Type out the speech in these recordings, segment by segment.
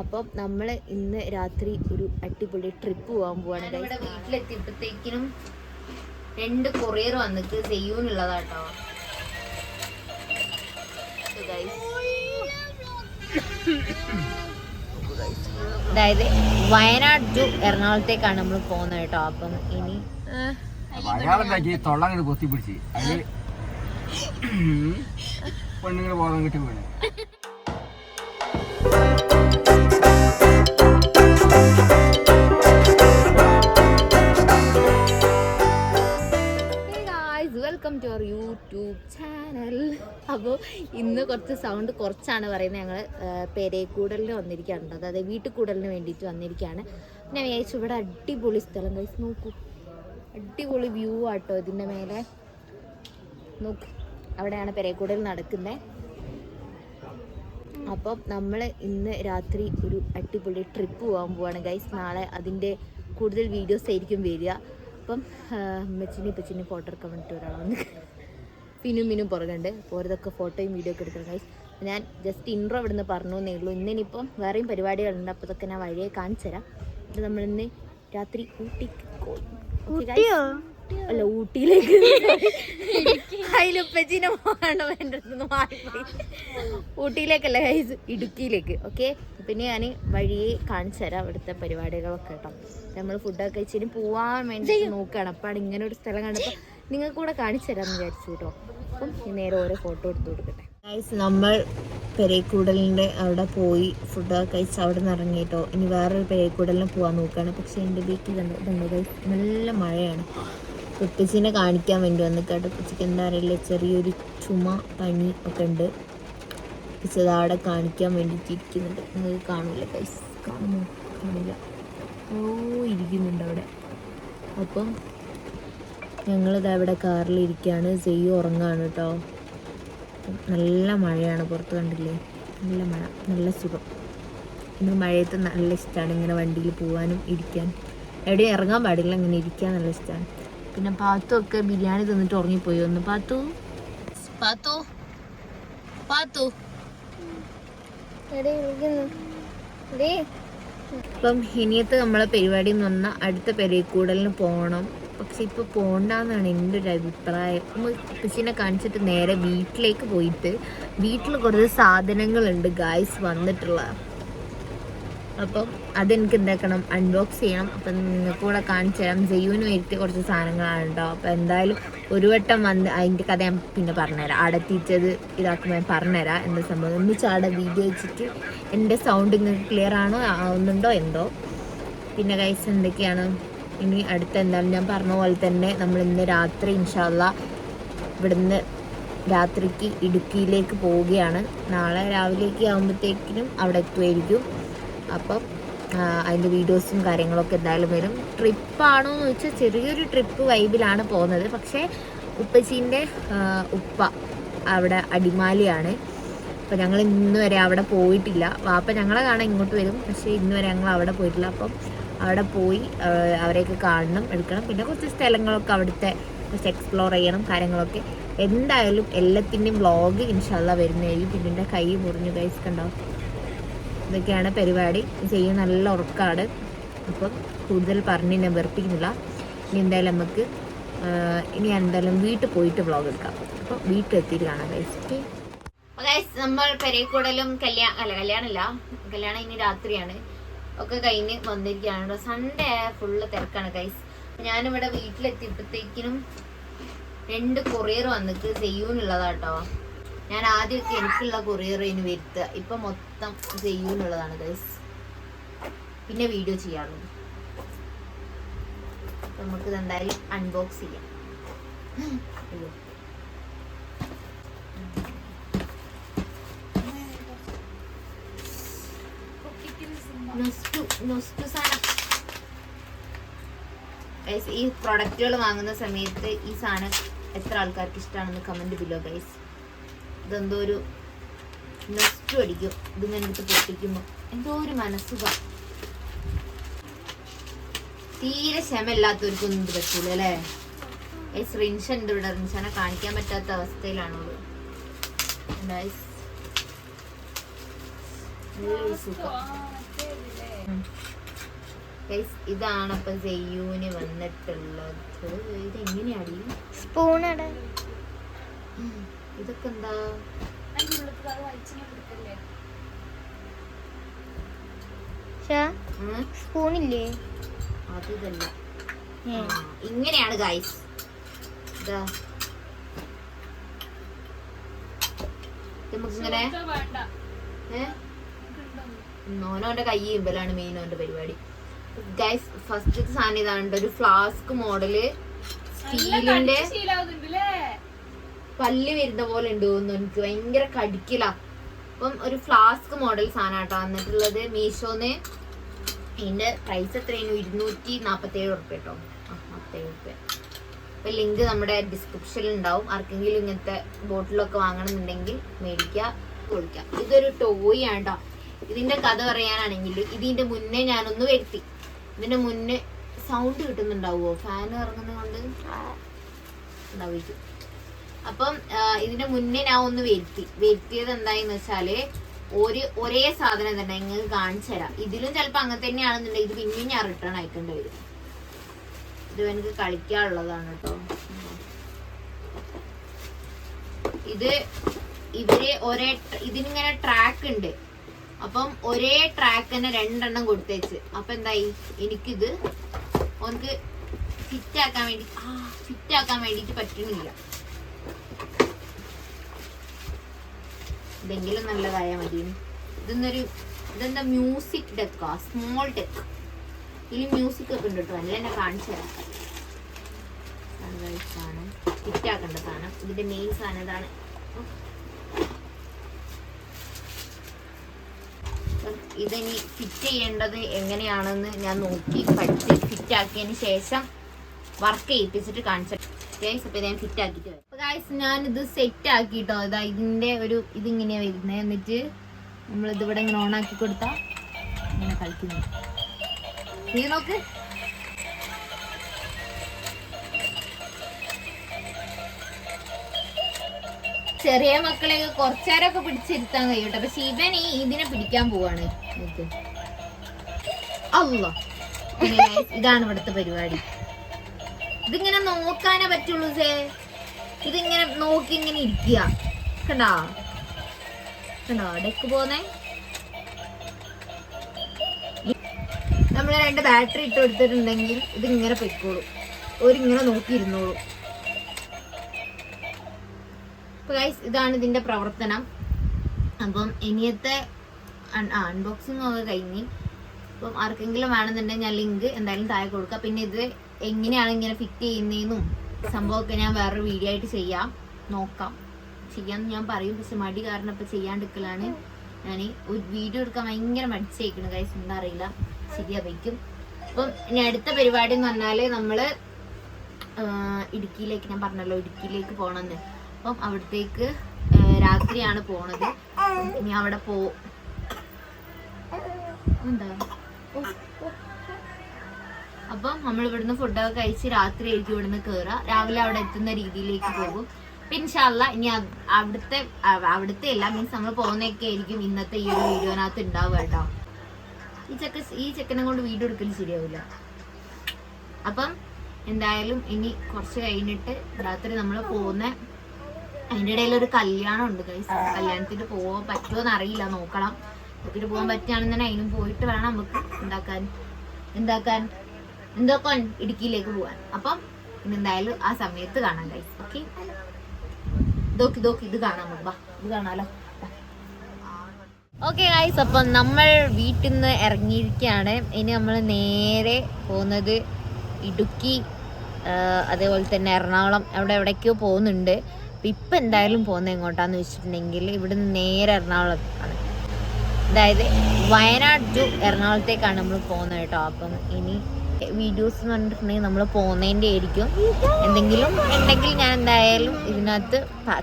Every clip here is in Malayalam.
അപ്പം നമ്മൾ ഇന്ന് രാത്രി ഒരു അടിപൊളി ട്രിപ്പ് പോകാൻ പോവാണ് ഇവിടെ വീട്ടിലെത്തിയപ്പോഴത്തേക്കിനും രണ്ട് കൊറിയർ വന്നിട്ട് ചെയ്യൂന്നുള്ളതാട്ടോ അതായത് വയനാട് ടു എറണാകുളത്തേക്കാണ് നമ്മൾ പോകുന്നത് കേട്ടോ. അപ്പം ഇനി അയാളുണ്ടാക്കി തൊള്ള അങ്ങോട്ട് പൊത്തി പിടിച്ച് അതിൽ പെണ്ണുങ്ങൾ ബോധം കിട്ടി വീണ്. Welcome to our YouTube channel അപ്പോൾ ഇന്ന് കുറച്ച് സൗണ്ട് കുറച്ചാണ് പറയുന്നത്. ഞങ്ങൾ പെരേക്കൂടലിന് വന്നിരിക്കുകയാണ് അതായത് വീട്ടിൽ കൂടലിന് വേണ്ടിയിട്ട് വന്നിരിക്കുകയാണ്. ഞാൻ വിചാരിച്ചു ഇവിടെ അടിപൊളി സ്ഥലം. കഴിച്ച് നോക്കൂ. അടിപൊളി വ്യൂ ആട്ടോ ഇതിന്റെ മേലെ. നോക്ക്. അവിടെയാണ് പെരേക്കൂടൽ നടക്കുന്നത് അപ്പം നമ്മൾ ഇന്ന് രാത്രി ഒരു അടിപൊളി ട്രിപ്പ് പോകാൻ പോവാണ് ഗൈസ് നാളെ അതിന്റെ കൂടുതൽ വീഡിയോസ് ആയിരിക്കും വരിക. അപ്പം അമ്മച്ചിനും ഇപ്പച്ചിനും ഫോട്ടോ എടുക്കാൻ വേണ്ടിയിട്ട് ഒരാളാണ് പിന്നും പിന്നും പുറകുണ്ട് അപ്പോൾ ഓരോതൊക്കെ ഫോട്ടോയും വീഡിയോ ഒക്കെ എടുക്കണം ഗൈസ് ഞാൻ ജസ്റ്റ് ഇൻട്രോ ഇവിടുന്ന് പറഞ്ഞു എന്നേ ഉള്ളൂ ഇന്നിനിപ്പം വേറെയും പരിപാടികളുണ്ട്. അപ്പോൾ ഇതൊക്കെ ഞാൻ വഴിയെ കാണിച്ചു തരാം നമ്മൾ നമ്മളിന്ന് രാത്രി guys? അല്ല ഊട്ടിയിലേക്ക് അതിലുപ്പച്ചിനെ പോകണം എന്റെ അടുത്തുനിന്ന് മാറിപ്പോയി ഊട്ടിയിലേക്കല്ല ഗൈസ് ഇടുക്കിയിലേക്ക്. ഓക്കെ പിന്നെ ഞാൻ വഴിയെ കാണിച്ചു തരാം അവിടുത്തെ പരിപാടികളൊക്കെ കേട്ടോ. നമ്മൾ ഫുഡൊക്കെ കഴിച്ചിട്ട് പോവാൻ വേണ്ടി നോക്കുകയാണ് അപ്പം ഇങ്ങനെ ഒരു സ്ഥലം കണ്ടപ്പോൾ നിങ്ങൾക്ക് കൂടെ കാണിച്ചു തരാമെന്ന് വിചാരിച്ചു കേട്ടോ. അപ്പം നേരെ ഓരോ ഫോട്ടോ എടുത്തു കൊടുക്കട്ടെ. ഗൈസ് നമ്മൾ പെരേക്കൂടലിന്റെ അവിടെ പോയി ഫുഡൊക്കെ കഴിച്ച് അവിടെ നിന്ന് ഇറങ്ങിയിട്ടോ ഇനി വേറൊരു പെരേക്കൂടലിന് പോകാൻ നോക്കുകയാണ് പക്ഷേ എന്റെ വീട്ടിൽ കണ്ടു ഇതുണ്ട് നല്ല മഴയാണ്. ഉപ്പച്ചിനെ കാണിക്കാൻ വേണ്ടി വന്ന് കേട്ടോ ഉപ്പച്ചിക്ക് എന്താ അറിയില്ല ചെറിയൊരു ചുമ പനി ഒക്കെ ഉണ്ട്. ഉപ്പച്ചത് അവിടെ കാണിക്കാൻ വേണ്ടിയിട്ട് ഇരിക്കുന്നുണ്ട് നിങ്ങൾക്ക് കാണില്ല പൈസ കാണുമോ? കാണില്ല. ഓ ഇരിക്കുന്നുണ്ട് അവിടെ. അപ്പം ഞങ്ങളിത് അവിടെ കാറിൽ ഇരിക്കുകയാണ് ചെയ്യ് ഉറങ്ങാണ് കേട്ടോ. നല്ല മഴയാണ് പുറത്ത് കണ്ടില്ലേ? നല്ല മഴ നല്ല സുഖം. എനിക്ക് മഴയത്ത് നല്ല ഇഷ്ടമാണ് ഇങ്ങനെ വണ്ടിയിൽ പോകാനും ഇരിക്കാനും. എവിടെയും ഇറങ്ങാൻ പാടില്ല ഇങ്ങനെ ഇരിക്കാൻ നല്ല ഇഷ്ടമാണ് പിന്നെ പാത്തു ഒക്കെ ബിരിയാണി തിന്നിട്ട് ഉറങ്ങിപ്പോയി. ഒന്ന് പാത്തു. പാത്തു. പാത്തു. ഇപ്പം ഇനിയത്തെ നമ്മളെ പരിപാടി എന്ന് പറഞ്ഞാൽ അടുത്ത പെരേക്കൂടലിന് പോകണം പക്ഷെ ഇപ്പൊ പോണ്ടെന്നാണ് എന്റെ ഒരു അഭിപ്രായം. പിച്ചിനെ കാണിച്ചിട്ട് നേരെ വീട്ടിലേക്ക് പോയിട്ട് വീട്ടിൽ കുറച്ച് സാധനങ്ങളുണ്ട് ഗായ്സ് വന്നിട്ടുള്ള അപ്പം അതെനിക്ക് എന്താക്കണം അൺബോക്സ് ചെയ്യണം. അപ്പം നിങ്ങൾക്ക് കൂടെ കാണിച്ചു തരാം ജെയ്യുവിന് വരുത്തിയ കുറച്ച് സാധനങ്ങളാണ് കേട്ടോ അപ്പം എന്തായാലും ഒരു വട്ടം വന്ന് അതിന്റെ കഥ ഞാൻ പിന്നെ പറഞ്ഞുതരാം. അവിടെ എത്തിച്ചത് ഇതാക്കുമ്പോൾ ഞാൻ പറഞ്ഞുതരാം. എന്താ സംഭവം? ഒന്നിച്ച് അവിടെ വീഡിയോ വെച്ചിട്ട് എന്റെ സൗണ്ട് നിങ്ങൾക്ക് ക്ലിയർ ആണോ? ആവുന്നുണ്ടോ എന്തോ? പിന്നെ കൈസ് എന്തൊക്കെയാണ്? ഇനി അടുത്ത എന്താണ് ഞാൻ പറഞ്ഞ പോലെ തന്നെ നമ്മൾ ഇന്ന് രാത്രി ഇൻഷാല്ല ഇവിടുന്ന് രാത്രിക്ക് ഇടുക്കിയിലേക്ക് പോവുകയാണ്. നാളെ രാവിലേക്ക് ആകുമ്പോഴത്തേക്കിനും അവിടെ എത്തുമായിരിക്കും അപ്പം അതിന്റെ വീഡിയോസും കാര്യങ്ങളൊക്കെ എന്തായാലും വരും. ട്രിപ്പാണോ എന്ന് വെച്ചാൽ ചെറിയൊരു ട്രിപ്പ് വൈബിലാണ് പോകുന്നത്. പക്ഷേ ഉപ്പച്ചീന്റെ ഉപ്പ അവിടെ അടിമാലിയാണ്. അപ്പോൾ ഞങ്ങൾ ഇന്ന് വരെ അവിടെ പോയിട്ടില്ല. വാപ്പ ഞങ്ങളെ കാണാൻ ഇങ്ങോട്ട് വരും. പക്ഷേ ഇന്ന് വരെ ഞങ്ങൾ അവിടെ പോയിട്ടില്ല. അപ്പം അവിടെ പോയി അവരെയൊക്കെ കാണണം എടുക്കണം. പിന്നെ കുറച്ച് സ്ഥലങ്ങളൊക്കെ അവിടുത്തെ കുറച്ച് എക്സ്പ്ലോർ ചെയ്യണം കാര്യങ്ങളൊക്കെ. എന്തായാലും എല്ലാത്തിന്റെയും വ്ളോഗ് ഇൻഷാല്ല വരുന്നതായിരിക്കും. പിന്നെ കൈ മുറിഞ്ഞു കൈസ് കണ്ടോ? ഇതൊക്കെയാണ് പരിപാടി. ചെയ്യും നല്ല ഉറക്കാണ്. അപ്പം കൂടുതൽ പറഞ്ഞ് ഞാൻ വെറുപ്പിക്കുന്നില്ല. ഇനി എന്തായാലും നമുക്ക് ഇനി എന്തായാലും വീട്ടിൽ പോയിട്ട് വ്ലോഗ് എടുക്കാം. അപ്പം വീട്ടിലെത്തിയിട്ട് കാണാം ഗൈസ് നമ്മൾ പെരേക്കൂടലും കല്യാണം അല്ല കല്യാണമല്ല കല്യാണം ഇനി രാത്രിയാണ്. ഒക്കെ കഴിഞ്ഞ് വന്നിരിക്കുകയാണ്. സൺഡേ ഫുള്ള് തിരക്കാണ് ഗൈസ് ഞാനിവിടെ വീട്ടിലെത്തിയപ്പോഴത്തേക്കിനും രണ്ട് കൊറിയർ വന്നിട്ട് ചെയ്യൂന്നുള്ളതാട്ടോ ഞാൻ ആദ്യമൊക്കെ എനിക്കുള്ള കൊറിയർ ഇനി വരുത്തുക ഇപ്പൊ മൊത്തം ചെയ്യൂന്നുള്ളതാണ് ഗൈസ് പിന്നെ വീഡിയോ ചെയ്യാറുണ്ട് നമുക്ക് എന്തായാലും അൺബോക്സ് ചെയ്യാം. ഈ പ്രൊഡക്റ്റുകൾ വാങ്ങുന്ന സമയത്ത് ഈ സാധനം എത്ര ആൾക്കാർക്ക് ഇഷ്ടമാണെന്ന് കമന്റ് ബിലോ ഗൈസ് ഇതെന്തോ ഒരു നൊസ്റ്റു അടിക്കും. ഇതിങ്ങനെ എടുത്ത് പൊട്ടിക്കുമ്പോൾ എന്തോ ഒരു മനസ്സുക തീരെ ക്ഷമയില്ലാത്തവർക്കൊന്നും ഇത് പറ്റൂല അല്ലേ? ഗൈസ് റിൻഷ ഉണ്ട് ഇവിടെ. റിൻഷനെ കാണിക്കാൻ പറ്റാത്ത അവസ്ഥയിലാണുള്ളത്. ഇതാണ് അപ്പൊ ജയ്യൂന് വന്നിട്ടുള്ളത്. ഇത് എങ്ങനെയാടി? സ്പൂൺ ഇട ഇതൊക്കെ എന്താ സ്പൂണില്ലേ? സ്പൂൺ ഇല്ലേ അത് ഇതല്ല ഏ. ആ, ഇങ്ങനെയാണ് ഗൈസ് ഇതാ. നമുക്കിങ്ങനെ നോനോന്റെ കൈ ഇമ്പലാണ് മെയിൻ ഓന്റെ പരിപാടി. ഗൈസ് ഫസ്റ്റ് സാധനം ഇതാണ് ഒരു ഫ്ലാസ്ക് മോഡൽ സ്റ്റീലിന്റെ പല്ല് വരുന്ന പോലെ ഉണ്ട് തോന്നുന്നു എനിക്ക് ഭയങ്കര കടിക്കില്ല അപ്പം ഒരു ഫ്ലാസ്ക് മോഡൽ സാധനം കേട്ടോ വന്നിട്ടുള്ളത് മീഷോന്ന്. അതിന്റെ പ്രൈസ് എത്രയാണ് ഇരുന്നൂറ്റി നാപ്പത്തി ഏഴ് ഉറുപ്പ്യ കേട്ടോ ആ നാപ്പത്തേഴ് ഉറുപ്പ്യ. അപ്പൊ ലിങ്ക് നമ്മുടെ ഡിസ്ക്രിപ്ഷനിൽ ഉണ്ടാവും. ആർക്കെങ്കിലും ഇങ്ങനത്തെ ബോട്ടിലൊക്കെ വാങ്ങണമെന്നുണ്ടെങ്കിൽ മേടിക്കുക പൊളിക്കാം ഇതൊരു ടോയ് ആണ് കേട്ടോ ഇതിന്റെ കഥ പറയാനാണെങ്കിൽ ഇതിന്റെ മുന്നേ ഞാനൊന്ന് വരുത്തി. ഇതിന്റെ മുന്നേ സൗണ്ട് കിട്ടുന്നുണ്ടാവുമോ ഫാൻ ഇറങ്ങുന്നത് കൊണ്ട് ഉണ്ടാവും അപ്പം ഇതിന്റെ മുന്നേ ഞാൻ ഒന്ന് വരുത്തി. വരുത്തിയത് എന്തായെന്ന് വെച്ചാൽ ഒരു ഒരേ സാധനം തന്നെ നിങ്ങൾക്ക് കാണിച്ചു തരാം. ഇതിലും ചിലപ്പോ അങ്ങനെ തന്നെയാണെന്നുണ്ടെങ്കിൽ ഇത് പിന്നെയും ഞാൻ റിട്ടേൺ അയക്കേണ്ടി വരും. ഇത് എനിക്ക് കളിക്കാനുള്ളതാണ് കേട്ടോ. ഇത് ഇവർ ഒരേ ഇതിനിങ്ങനെ ട്രാക്ക് ഉണ്ട്. അപ്പം ഒരേ ട്രാക്ക് തന്നെ രണ്ടെണ്ണം കൊടുത്തേച്ച്. അപ്പൊ എന്തായി? എനിക്കിത് ഓനക്ക് ഫിറ്റ് ആക്കാൻ വേണ്ടി ഫിറ്റ് ആക്കാൻ വേണ്ടിട്ട് പറ്റണില്ല ഇതെങ്കിലും നല്ലതായ മതി. ഇതെന്നൊരു ഇതെന്താ മ്യൂസിക് ഡെക്കാ സ്മോൾ ഡെക്ക് ഇതിൽ മ്യൂസിക് ഒക്കെ ഉണ്ട് കേട്ടോ. അല്ല എന്നെ കാണിച്ചു തരാം. സാധനം ഫിറ്റ് ആക്കേണ്ട സാധനം. ഇതിന്റെ മെയിൻ സാധനം ഇതാണ്. ഇതിനി ഫിറ്റ് ചെയ്യേണ്ടത് എങ്ങനെയാണെന്ന് ഞാൻ നോക്കി പഠിച്ച് ഫിറ്റ് ആക്കിയതിന് ശേഷം വർക്ക് ചെയ്യിപ്പിച്ചിട്ട് അപ്പൊ ഞാൻ ഫിറ്റ് ആക്കിയിട്ട് വരും. അപ്പൊ ഗൈസ് ഞാൻ ഇത് സെറ്റ് ആക്കിട്ടോ. ഇതാ ഇതിന്റെ ഒരു ഇതിങ്ങനെ വരുന്നത് എന്നിട്ട് നമ്മൾ ഇതിവിടെ ഇങ്ങനെ ഓൺ ആക്കി കൊടുത്താ ഇങ്ങനെ കളിക്കുന്നു. നീ നോക്ക്. ചെറിയ മക്കളെ കുറച്ചേരൊക്കെ പിടിച്ചിരുത്താൻ കഴിയട്ടെ. പക്ഷെ ഇവൻ ഈ ഇതിനെ പിടിക്കാൻ പോവാണ്. നോക്ക് അല്ലോ ഇതാണ് ഇവിടുത്തെ പരിപാടി. ഇതിങ്ങനെ നോക്കാനേ പറ്റുള്ളൂ സേ. ഇതിങ്ങനെ നോക്കി ഇങ്ങനെ ഇരിക്കുക. കണ്ടാ? കണ്ടോ? ഡെക്ക് പോന്നേ. നമ്മൾ രണ്ട് ബാറ്ററി ഇട്ട് കൊടുത്തിട്ടുണ്ടെങ്കിൽ ഇതിങ്ങനെ പൊയ്ക്കോളൂ. ഒരിങ്ങനെ നോക്കിയിരുന്നോളൂ അപ്പൊ ഗൈസ് ഇതാണ് ഇതിന്റെ പ്രവർത്തനം. അപ്പം ഇനിയത്തെ അൺബോക്സിംഗ് ഒക്കെ കഴിഞ്ഞ്. അപ്പം ആർക്കെങ്കിലും വേണമെന്നുണ്ടെങ്കിൽ ഞാൻ ലിങ്ക് എന്തായാലും താഴെ കൊടുക്കാം. പിന്നെ ഇത് എങ്ങനെയാണ് ഇങ്ങനെ ഫിറ്റ് ചെയ്യുന്നതെന്നും സംഭവമൊക്കെ ഞാൻ വേറൊരു വീഡിയോ ആയിട്ട് ചെയ്യാം. നോക്കാം. ചെയ്യാന്ന് ഞാൻ പറയും. പക്ഷെ മടി കാരണം ഇപ്പൊ ചെയ്യാണ്ടിരിക്കലാണ് ഞാൻ ഒരു വീഡിയോ എടുക്കാൻ ഭയങ്കര മടിച്ചേക്കണ് കൈസ് എന്താ അറിയില്ല. ശരിയാ വയ്ക്കും. അപ്പം ഇനി അടുത്ത പരിപാടി എന്ന് പറഞ്ഞാൽ നമ്മൾ ഇടുക്കിയിലേക്ക് ഞാൻ പറഞ്ഞല്ലോ ഇടുക്കിയിലേക്ക് പോണെന്ന്. അപ്പം അവിടത്തേക്ക് രാത്രിയാണ് പോണത്. ഇനി അവിടെ പോ എന്താ. അപ്പം നമ്മൾ ഇവിടുന്ന് ഫുഡൊക്കെ കഴിച്ച് രാത്രി ആയിരിക്കും ഇവിടുന്ന് കയറുക രാവിലെ അവിടെ എത്തുന്ന രീതിയിലേക്ക് പോകും. പിന്നെ ഇൻഷാല്ല ഇനി അവിടുത്തെ അവ- അവിടുത്തെ അല്ല മീൻസ് നമ്മൾ പോകുന്നൊക്കെ ആയിരിക്കും ഇന്നത്തെ ഈ ഒരു വീഡിയോനകത്ത് ഉണ്ടാവുക കേട്ടോ. ഈ ചെക്ക ഈ ചെക്കനെ കൊണ്ട് വീഡിയോ എടുക്കലും ശരിയാവില്ല അപ്പം എന്തായാലും ഇനി കുറച്ച് കഴിഞ്ഞിട്ട് രാത്രി നമ്മൾ പോകുന്ന അതിന്റെ ഇടയിൽ ഒരു കല്യാണം ഉണ്ട് കൈസ് കല്യാണത്തിന് പോകാൻ പറ്റുമോ എന്ന് അറിയില്ല നോക്കണം. നോക്കിട്ട് പോകാൻ തന്നെ അതിനും പോയിട്ട് വേണം നമുക്ക് ഉണ്ടാക്കാൻ. എന്താക്കാൻ? എന്താക്കാൻ ഇടുക്കിയിലേക്ക് പോവാൻ. അപ്പം എന്തായാലും ആ സമയത്ത് കാണാം കൈസ് ഓക്കെ ഇതൊക്കെ ഇതൊക്കെ ഇത് കാണാൻ വാ ഇത് കാണാലോ. ഓക്കെ ഗൈസ് അപ്പം നമ്മൾ വീട്ടിൽ നിന്ന് ഇറങ്ങിയിരിക്കുകയാണ്. ഇനി നമ്മൾ നേരെ പോകുന്നത് ഇടുക്കി അതേപോലെ തന്നെ എറണാകുളം. അവിടെ എവിടേക്കോ പോകുന്നുണ്ട്. അപ്പം ഇപ്പം എന്തായാലും പോകുന്നത് എങ്ങോട്ടാന്ന് വെച്ചിട്ടുണ്ടെങ്കിൽ ഇവിടെ നിന്ന് നേരെ എറണാകുളത്താണ്. അതായത് വയനാട് ടു എറണാകുളത്തേക്കാണ് നമ്മൾ പോകുന്നത് കേട്ടോ. അപ്പം ഇനി വീഡിയോസ് എന്ന് പറഞ്ഞിട്ടുണ്ടെങ്കിൽ നമ്മൾ പോകുന്നതിന്റെ ആയിരിക്കും എന്തെങ്കിലും ഉണ്ടെങ്കിൽ ഞാൻ എന്തായാലും ഇതിനകത്ത്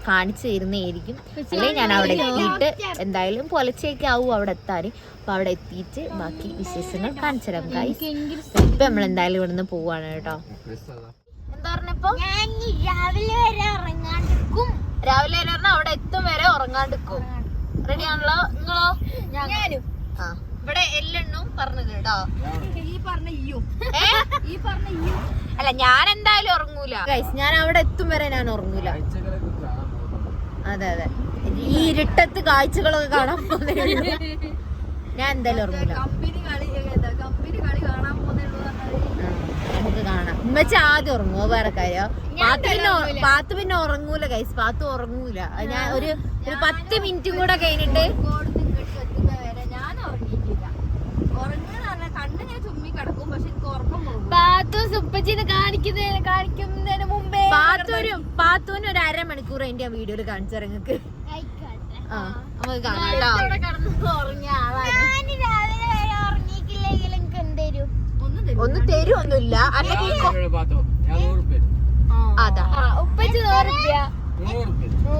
കാണിച്ചു തരുന്നതായിരിക്കും. അല്ലെങ്കിൽ ഞാൻ അവിടെ എത്തിയിട്ട് എന്തായാലും പൊലച്ചേക്ക് ആവും അവിടെ എത്താൻ. അപ്പോൾ അവിടെ എത്തിയിട്ട് ബാക്കി വിശേഷങ്ങൾ കാണിച്ചു തരാം ഗൈസ് ഇപ്പം നമ്മൾ എന്തായാലും ഇവിടുന്ന് പോവാണ് കേട്ടോ. എന്താ പറഞ്ഞപ്പോ? ഞാൻ രാവിലെ വരെ ഉറങ്ങാണ്ടിരിക്കും. രാവിലെ വരെ അവിടെ എത്തും വരെ ഉറങ്ങാണ്ടിരിക്കും. റെഡി ആണല്ലോ? നിങ്ങളോ? ഞാനും. ആ. ഇവിടെ എല്ലെണ്ണും പറഞ്ഞു കേട്ടോ. ഈ പറഞ്ഞു ഇയ്യോ. ഈ പറഞ്ഞു ഇയ്യോ. അല്ല ഞാൻ എന്തായാലും ഉറങ്ങൂല. ഗൈസ് ഞാൻ അവിടെ എത്തും വരെ ഞാൻ ഉറങ്ങൂല. അതെ അതെ. ഈ ഇരുട്ടത്ത് കാഴ്ചകളൊക്കെ കാണാൻ പോകുന്നേ ഞാൻ എന്തായാലും ഉറങ്ങൂല. നമുക്ക് കാണാം. ഉമ്മച്ച ആദ്യം ഉറങ്ങുമോ വേറെ കാര്യം. പാത്ത് പിന്നെ പാത്ത് പിന്നെ ഉറങ്ങൂല ഗൈസ് പാത്തു ഉറങ്ങൂല. ഞാൻ ഒരു ഒരു പത്ത് മിനിറ്റും കൂടെ കഴിഞ്ഞിട്ട് കോടതി ഇങ്ങോട്ട് എത്തുന്ന വരെ ഞാൻ ഉറങ്ങിയിട്ടില്ല ഉറങ്ങുന്ന പറഞ്ഞാൽ കണ്ണിങ്ങനെ ചുമ്മി കിടക്കും പക്ഷെ എനിക്ക് ഉറക്കം പോകും പാത്തു സുപ്പച്ചിനെ കാണിക്കുന്നതിന് കാണിക്കുന്നതിന് മുമ്പേ പാത്തൊരു പാത്തൂന് ഒരു അരമണിക്കൂർ അതിന്റെ ആ വീഡിയോയിൽ കാണിച്ചു നിങ്ങൾക്ക്. ആ നമുക്ക് കാണാം കേട്ടോ. ഒന്നും തരും ഒന്നും തരുമൊന്നുമില്ല അല്ലെങ്കിൽ. അതാ. ഉപ്പച്ച്.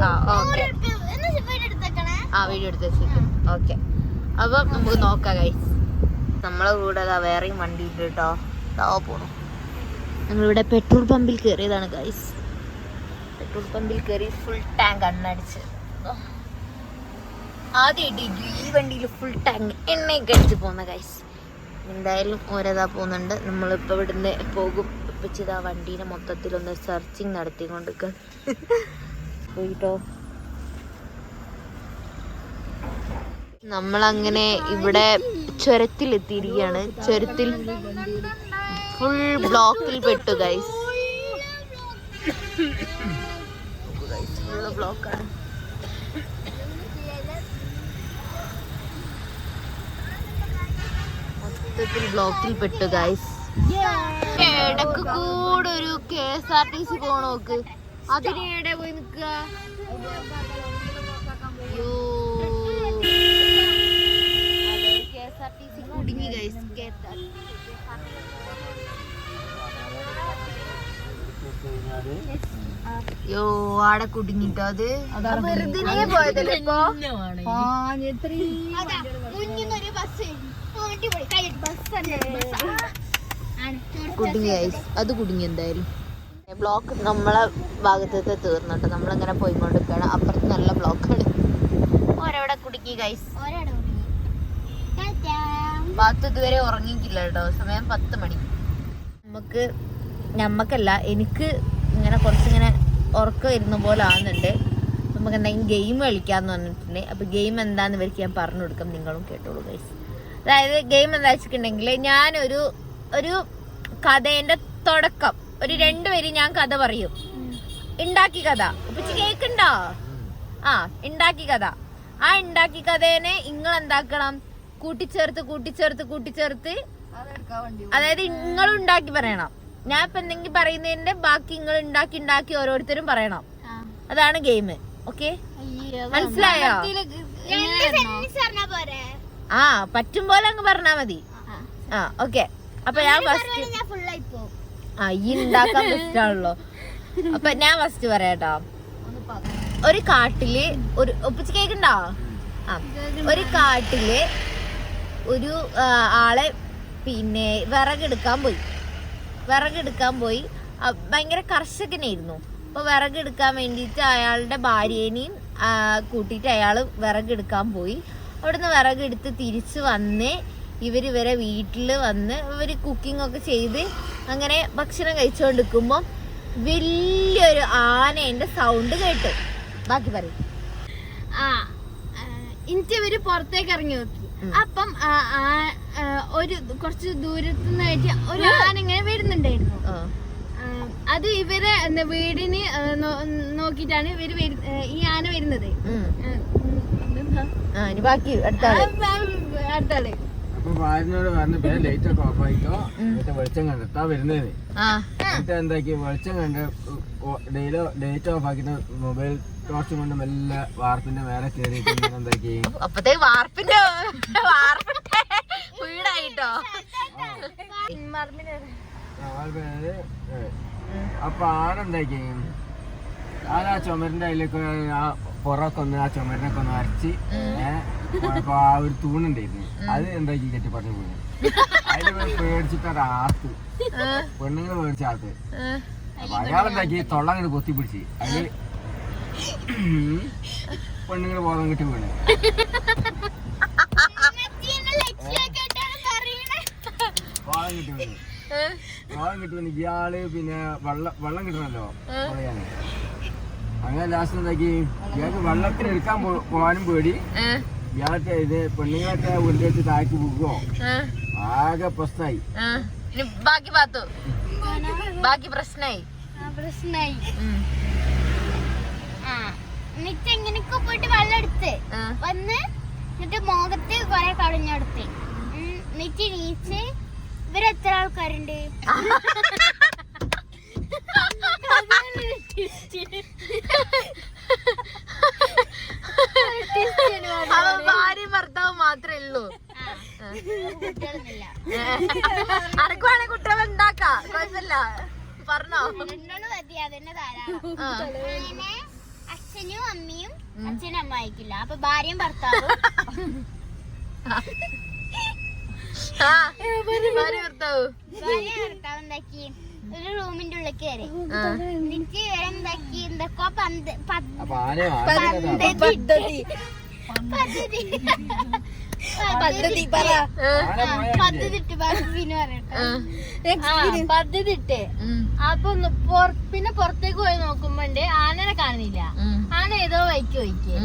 ആ ഓക്കെ. എടുത്തേക്കണേ? ആ വീഡിയോ എടുത്ത് ഓക്കെ. അപ്പം നമുക്ക് നോക്കാം കൈ നമ്മളെ കൂടെ വേറെയും വണ്ടി ഉണ്ട് കേട്ടോ. താ പോണു. ഞങ്ങളിവിടെ പെട്രോൾ പമ്പിൽ കയറിയതാണ് ഗൈസ് പെട്രോൾ പമ്പിൽ കയറി ഫുൾ ടാങ്ക് അണ്ണടിച്ച് ആദ്യമായിട്ട് ഈ വണ്ടിയിൽ ഫുൾ ടാങ്ക് എണ്ണയൊക്കെ അടിച്ച് പോകുന്ന ഗൈസ് എന്തായാലും ഓരോതാ പോകുന്നുണ്ട്. നമ്മളിപ്പോൾ ഇവിടുന്ന് പോകും. ഇപ്പം ചെയ്ത വണ്ടീനെ മൊത്തത്തിലൊന്ന് സെർച്ചിങ് നടത്തിക്കൊണ്ട് പോയിട്ടോ. നമ്മളങ്ങനെ ഇവിടെ ചുരത്തിലെത്തിയിരിക്കുകയാണ്. ചുരത്തിൽ ഫുൾ ബ്ലോക്കിൽ പെട്ടു ഗൈസ് ഫുള്ള് ബ്ലോക്കാണ് മൊത്തത്തിൽ ബ്ലോക്കിൽ പെട്ടു ഗൈസ് ഇടയ്ക്ക് കൂടെ ഒരു K S R T C പോണോക്ക് അതിനെടെ പോയി അയ്യോ. K S R T C കുടുങ്ങി ഗൈസ് യോ ആടെ കുടുങ്ങിട്ടോ അത്? വെറുതെ പോയതല്ലേ ഇപ്പൊ? കുടുങ്ങി. അത് കുടുങ്ങി എന്തായാലും. ബ്ലോക്ക് നമ്മളെ ഭാഗത്തത്തെ തീർന്നിട്ട് നമ്മളിങ്ങനെ പോയിക്കൊണ്ടിരിക്കുകയാണ്. അപ്പുറത്ത് നല്ല ബ്ലോക്കാണ്. ഓരവിടെ കുടുങ്ങി ഗൈസ് ഭാഗത്ത് ഇതുവരെ ഉറങ്ങിയിട്ടില്ല കേട്ടോ. സമയം പത്ത് മണി. നമുക്ക് നമ്മക്കല്ല എനിക്ക് ഇങ്ങനെ കുറച്ചിങ്ങനെ ഉറക്കം ഇരുന്ന പോലെ ആവുന്നുണ്ട്. നമുക്ക് എന്തെങ്കിലും ഗെയിം കളിക്കാന്ന് പറഞ്ഞിട്ടുണ്ടെങ്കിൽ അപ്പോൾ ഗെയിം എന്താന്ന് ഇവർക്ക് ഞാൻ പറഞ്ഞു കൊടുക്കും. നിങ്ങളും കേട്ടോളൂ ഗൈസ് അതായത് ഗെയിം എന്താ വെച്ചിട്ടുണ്ടെങ്കിൽ ഞാനൊരു ഒരു കഥേന്റെ തുടക്കം. ഒരു രണ്ടുപേരും ഞാൻ കഥ പറയും. ഉണ്ടാക്കി കഥ. ഉപ്പച്ചി കേക്കുണ്ടോ? ആ ഉണ്ടാക്കി കഥ. ആ ഉണ്ടാക്കി കഥേനെ നിങ്ങൾ എന്താക്കണം കൂട്ടിച്ചേർത്ത് കൂട്ടിച്ചേർത്ത് കൂട്ടിച്ചേർത്ത് അതായത് നിങ്ങൾ ഉണ്ടാക്കി പറയണം. ഞാൻ ഇപ്പൊ എന്തെങ്കിലും പറയുന്നതിന്റെ ബാക്കി നിങ്ങൾ ഉണ്ടാക്കി ഉണ്ടാക്കി ഓരോരുത്തരും പറയണം. അതാണ് ഗെയിം ഓക്കെ? മനസ്സിലായോ? ആ പറ്റും പോലെ അങ്ങ് പറഞ്ഞാ മതി. ആ. ഓക്കെ. അപ്പൊ ഞാൻ ഫസ്റ്റ് ആ ഈ ഉണ്ടാക്കാൻ ഇഷ്ടമാണല്ലോ അപ്പൊ ഞാൻ ഫസ്റ്റ് പറയാട്ടോ. ഒരു കാട്ടിൽ ഒരു ഒപ്പിച്ച് കേക്കുണ്ടോ? ആ ഒരു കാട്ടിൽ ഒരു ആളെ പിന്നെ വിറകെടുക്കാൻ പോയി. വിറകെടുക്കാൻ പോയി. ഭയങ്കര കർഷകനായിരുന്നു. അപ്പൊ വിറകെടുക്കാൻ വേണ്ടിയിട്ട് അയാളുടെ ഭാര്യേനെയും കൂട്ടിയിട്ട് അയാൾ വിറകെടുക്കാൻ പോയി. അവിടുന്ന് വിറകെടുത്ത് തിരിച്ച് വന്ന് ഇവർ ഇവരെ വീട്ടിൽ വന്ന് ഇവർ കുക്കിംഗ് ഒക്കെ ചെയ്ത് അങ്ങനെ ഭക്ഷണം കഴിച്ചുകൊണ്ടിരിക്കുമ്പോൾ വലിയൊരു ആനേന്റെ സൗണ്ട് കേട്ടു. ബാക്കി പറയും. ആ എനിക്ക് ഇവർ പുറത്തേക്ക് ഇറങ്ങി അപ്പം ഒരു കുറച്ച് ദൂരത്ത് നിന്നായിട്ട് ഒരു ആന ഇങ്ങനെ വരുന്നുണ്ടായിരുന്നു. അത് ഇവരെ എന്താ വീടിന് നോക്കിട്ടാണ് നോക്കിയിട്ടാണ് ഇവർ ഈ ആന വരുന്നത്. ബാക്കി അടുത്ത ആൾ. ആ, ആ, അടുത്താൾ ഭാര്യനോട് പറഞ്ഞു പേ ലൈറ്റ് ഒക്കെ ഓഫ് ആയിക്കോ എന്നിട്ട് വെളിച്ചം കണ്ടെത്താ വരുന്നേന്ന് എന്നിട്ട് എന്താക്കി? വെളിച്ചം കണ്ട് ലൈറ്റ് ഓഫ് ആക്കി മൊബൈൽ ടോർച്ചും കൊണ്ട് മെല്ലെ വാർപ്പിന്റെ മേലെ കയറിയിട്ട് എന്താക്കി അപ്പത്തെ വാർപ്പിന്റെ വാർപ്പിന്റെ വീടായിട്ടോ? അപ്പൊ ആണെന്താക്കി ആന ആ ചുമരിന്റെ അതിലേക്ക് ആ പുറമൊക്കെ ഒന്ന് ആ ചുമരിനൊക്കെ ഒന്ന് അരച്ച് ഏഹ് അപ്പൊ ആ ഒരു തൂണുണ്ടായിരുന്നു അത് എന്താക്കി കെട്ടി പറഞ്ഞു പോയി. അതിന് പേടിച്ചിട്ട് അത് ആർത്ത്. പെണ്ണുങ്ങൾ പേടിച്ച ആത്ത് അപ്പൊ അയാളെന്താക്കി തൊള്ള കൊത്തിപ്പിടിച്ച് പൊത്തി പിടിച്ച് അതിൽ പെണ്ണുങ്ങൾ ബോധം കിട്ടി വീണ്. ഇയാൾ പിന്നെ വെള്ളം വെള്ളം കിട്ടണല്ലോ പറയാന്. അങ്ങനെ ലാസ്റ്റ് എന്താക്കി? ഇയാൾക്ക് വെള്ളത്തിന് എടുക്കാൻ പോകാനും പേടി. ഇയാളത്തെ ഇത് പെണ്ണുങ്ങളൊക്കെ ഉരുളിയിട്ട് താഴ്ത്തി പോകുമോ ആകെ പ്രശ്നമായി. ബാക്കി പ്രശ്നമായി ബാക്കി പ്രശ്നായി. ആ എന്നിട്ട് എങ്ങനെയൊക്കെ പോയിട്ട് വെള്ളം എടുത്ത്. വന്ന് എന്നിട്ട് മുഖത്ത് കൊറേ കളഞ്ഞെടുത്ത് എന്നിട്ട് നീച്ച് ഇവരെത്ര ആൾക്കാരുണ്ട്? അവ ഭാര്യയും ഭർത്താവും മാത്രമേ ഉള്ളൂ. കുട്ടികളൊന്നുമില്ല. അനക്കുവാണെ കുട്ടികളെ ഉണ്ടാക്കാ? കുഴപ്പമില്ല. പറഞ്ഞോ. മതി അതന്നെ ധാരാളം. അച്ഛനും അമ്മയും അച്ഛനും അമ്മ അയക്കില്ല അപ്പൊ ഭാര്യയും ഭർത്താവും. ഭാര്യ ഭർത്താവ്. ഭാര്യ ഭർത്താവ് എന്താക്കി? ഒരു റൂമിന്റെ ഉള്ളിൽ കയറി. എന്നിട്ട് എന്താക്കി? എന്തൊക്കെ പന്ത് പദ്ധതി. പദ്ധതി പറ. പദ്ധതി ഇട്ട് അപ്പൊ ഒന്ന് പിന്നെ പുറത്തേക്ക് പോയി നോക്കുമ്പോണ്ട് ആനനെ കാണുന്നില്ല. ആന ഏതോ വൈക്ക് വൈക്ക്.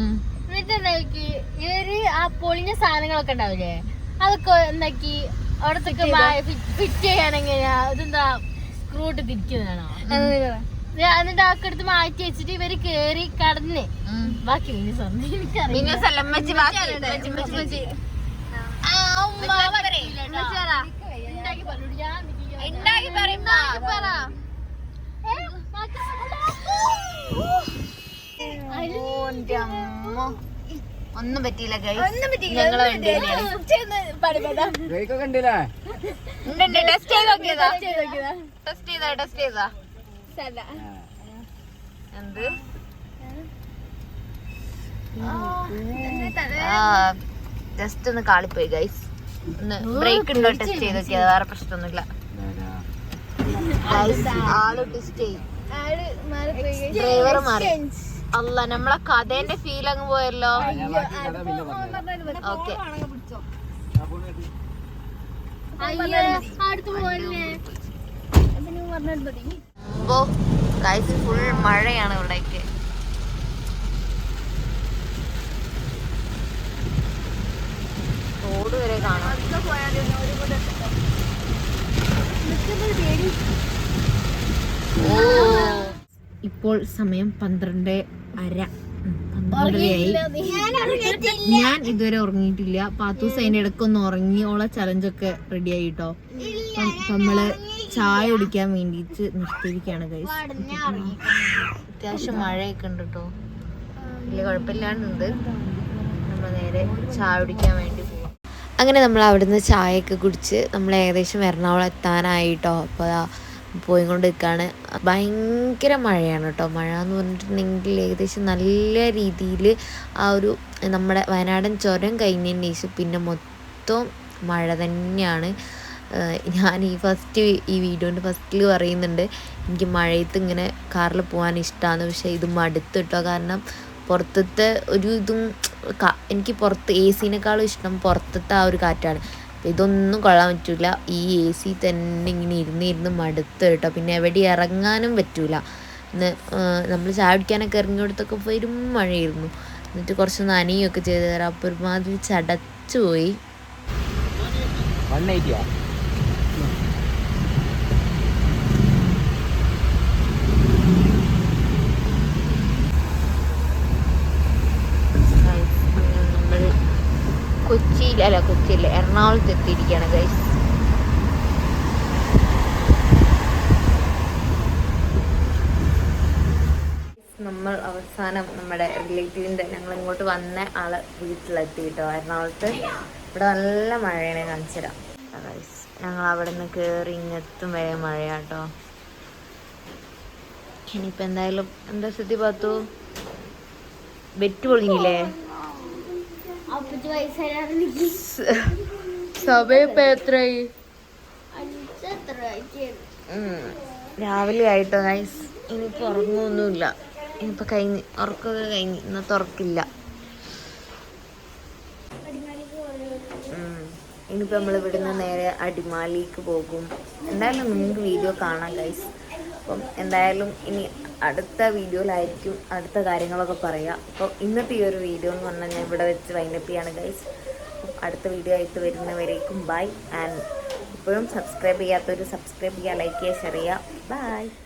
എന്നിട്ട് എന്താക്കി ഇവർ ആ പൊളിഞ്ഞ സാധനങ്ങളൊക്കെ ഉണ്ടാവില്ലേ? അതൊക്കെ എന്താക്കി അവിടത്തൊക്കെ ഫിറ്റ് ചെയ്യാനെങ്ങനെയാ? ഇതെന്താ സ്ക്രൂട്ട് തിരിക്കുന്നതാണോ എന്നിട്ട് എടുത്ത് മാറ്റി വെച്ചിട്ട് ഇവർ കേറി കടന്ന്. ബാക്കി പിന്നെ സ്വന്തം. ഒന്നും പറ്റിയില്ല ഉണ്ട്, ഉണ്ട്. ടെസ്റ്റ് ചെയ്ത് നോക്കിയതാ. ടെസ്റ്റ് ചെയ്താ ടെസ്റ്റ് ചെയ്താ. എന്ത്? ആ. ജസ്റ്റ് ഒന്ന് കാളിപ്പോയി ഗൈസ് ഒന്ന് ബ്രേക്ക് ഉണ്ടോ ടെസ്റ്റ് ചെയ്ത് നോക്കിയത് വേറെ പ്രശ്നമൊന്നുമില്ല. ആൾ ടെസ്റ്റ് ചെയ്യും. ഡ്രൈവർ മാറി. അല്ല നമ്മളെ കഥേന്റെ ഫീൽ അങ്ങ് പോയല്ലോ. ഓക്കെ അയ്യോ, അടുത്ത് പോവല്ലേ? ഓ ഗൈസ് ഫുൾ മഴയാണ് ഇവിടേക്ക്. റോഡ് വരെ കാണാം. ഓ. ഇപ്പോൾ സമയം പന്ത്രണ്ട് അര. ഞാൻ ഇതുവരെ ഉറങ്ങിയിട്ടില്ല. പാത്തൂസ് അതിന്റെ ഇടക്കൊന്ന് ഉറങ്ങി ഓളെ ചലഞ്ചൊക്കെ റെഡി ആയിട്ടോ അപ്പം നമ്മൾ ചായ കുടിക്കാൻ വേണ്ടിയിട്ട് നിർത്തിയിരിക്കുകയാണ് ഗൈസ് അത്യാവശ്യം മഴയൊക്കെ ഉണ്ട് കേട്ടോ വലിയ കുഴപ്പമില്ലാണ്ട് നമ്മൾ നേരെ ചായ കുടിക്കാൻ വേണ്ടി പോകും അങ്ങനെ നമ്മൾ അവിടുന്ന് ചായയൊക്കെ കുടിച്ച് നമ്മൾ ഏകദേശം എറണാകുളം എത്താനായിട്ടോ അപ്പോൾ പോയിക്കൊണ്ട് നിൽക്കുകയാണ് ഭയങ്കര മഴയാണ് കേട്ടോ മഴ എന്ന് പറഞ്ഞിട്ടുണ്ടെങ്കിൽ ഏകദേശം നല്ല രീതിയിൽ ആ ഒരു നമ്മുടെ വയനാടൻ ചുരം കഴിഞ്ഞതിന് ശേഷം പിന്നെ മൊത്തം മഴ തന്നെയാണ്. ഞാൻ ഈ ഫസ്റ്റ് ഈ വീഡിയോന്റെ ഫസ്റ്റിൽ പറയുന്നുണ്ട് എനിക്ക് മഴയത്ത് ഇങ്ങനെ കാറിൽ പോകാൻ ഇഷ്ടമാണ് പക്ഷേ ഇത് മടുത്ത് കേട്ടോ കാരണം പുറത്തത്തെ ഒരു ഇതും എനിക്ക് പുറത്ത് എ സിനേക്കാളും ഇഷ്ടം പുറത്തത്തെ ആ ഒരു കാറ്റാണ്. ഇതൊന്നും കൊള്ളാൻ പറ്റില്ല ഈ എ സി തന്നെ ഇങ്ങനെ ഇരുന്ന് ഇരുന്ന് മടുത്ത് കേട്ടോ പിന്നെ എവിടെ ഇറങ്ങാനും പറ്റൂല. ഇന്ന് നമ്മൾ ചായ കുടിക്കാനൊക്കെ ഇറങ്ങിയോടത്തൊക്കെ വരും മഴയായിരുന്നു. എന്നിട്ട് കുറച്ച് നനയൊക്കെ ചെയ്ത് തരാം. അപ്പോൾ ഒരുമാതിരി ചടച്ചു പോയി 180 ആ? നമ്മൾ കൊച്ചിയിൽ അല്ല കൊച്ചിയിൽ എറണാകുളത്ത് എത്തിയിരിക്കുകയാണ് ഗൈസ് നമ്മൾ അവസാനം നമ്മുടെ റിലേറ്റീവിന്റെ ഞങ്ങൾ ഇങ്ങോട്ട് വന്ന ആൾ വീട്ടിലെത്തി കേട്ടോ എറണാകുളത്ത്. ഇവിടെ നല്ല മഴയാണ് കാണിച്ചുതരാം. ഞങ്ങൾ അവിടെ നിന്ന് കയറി ഇങ്ങെത്തും വരെ മഴയാട്ടോ ഇനിയിപ്പോൾ എന്തായാലും എന്താ സ്ഥിതി പാത്തു? വെറ്റ് പൊളിഞ്ഞില്ലേ അപ്പച്ച് പൈസ തരാതെ നിക്ക്. സമയം ഇപ്പൊ എത്രയായി. രാവിലെ ആയിട്ടോ ഗൈസ് ഇനിയിപ്പോ ഉറങ്ങൊന്നുമില്ല ഇനിയിപ്പോ കഴിഞ്ഞ് ഉറക്കൊക്കെ കഴിഞ്ഞ്. ഇന്നത്തെ ഉറക്കില്ല. ഇനിയിപ്പോ ഇനിയിപ്പോൾ നമ്മൾ ഇവിടുന്ന് നേരെ അടിമാലിക്ക് പോകും. എന്തായാലും നിങ്ങൾക്ക് വീഡിയോ കാണാം ഗൈസ് അപ്പം എന്തായാലും ഇനി അടുത്ത വീഡിയോയിലായിരിക്കും അടുത്ത കാര്യങ്ങളൊക്കെ പറയാം. അപ്പോൾ ഇന്നത്തെ ഈ ഒരു വീഡിയോ എന്ന് പറഞ്ഞാൽ ഞാൻ ഇവിടെ വെച്ച് വൈൻഡപ്പ് ചെയ്യാണ് ഗൈസ് അടുത്ത വീഡിയോ ആയിട്ട് വരുന്നവരേക്കും ബൈ ആൻഡ് ഇപ്പോഴും സബ്സ്ക്രൈബ് ചെയ്യാത്തവർ സബ്സ്ക്രൈബ് ചെയ്യുക ലൈക്ക് ചെയ്യുക ഷെയർ ചെയ്യുക. ബൈ